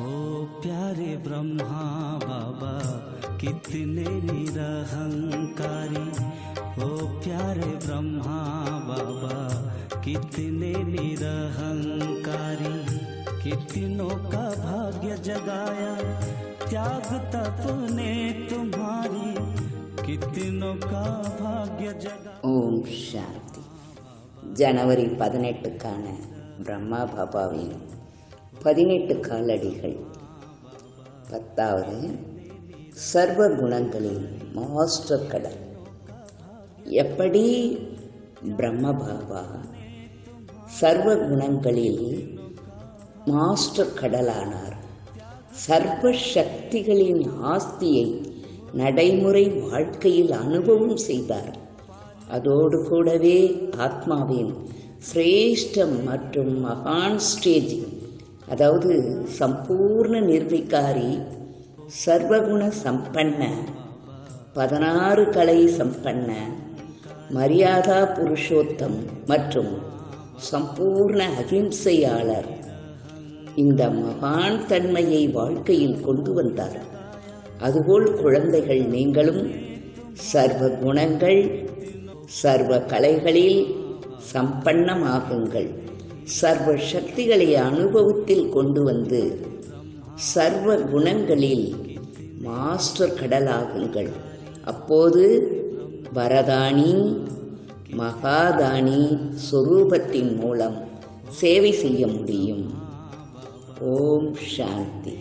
ओ प्यारे ब्रह्मा बाबा कितने निरहंकारी ओ प्यारे ब्रह्मा बाबा कितने निरहंकारी कितनों का भाग्य जगाया त्याग तपने तुम्हारी कितनों का भाग्य जगा ஓம் சாந்தி ஜனவரி பதினெட்டுக்கான பிரம்மா பாபாவின் பதினெட்டு காலடிகள். பத்தாவது சர்வ குணங்களில் மாஸ்டர் கடல் எப்படி? பிரம்ம பாபா சர்வ குணங்களில் மாஸ்டர் கடலானார். சர்வ சக்திகளின் ஆஸ்தியை நடைமுறை வாழ்க்கையில் அனுபவம் செய்தார். அதோடு கூடவே ஆத்மாவின் சிரேஷ்டம் மற்றும் மகான் ஸ்டேஜின் அதாவது சம்பூர்ண நிர்விகாரி சர்வகுண சம்பன்ன பதினாறு கலை சம்பன்ன மரியாதா புருஷோத்தம் மற்றும் சம்பூர்ண அகிம்சையாளர் இந்த மகான் தன்மையை வாழ்க்கையில் கொண்டு வந்தார். அதுபோல் குழந்தைகள் நீங்களும் சர்வ குணங்கள் சர்வ கலைகளில் சம்பன்னமாகுங்கள். சர்வ சக்திகளை அனுபவத்தில் கொண்டு வந்து சர்வ குணங்களில் மாஸ்டர் கடலாகுங்கள். அப்போது வரதானி மகாதானி சொரூபத்தின் மூலம் சேவை செய்ய முடியும். ஓம் சாந்தி.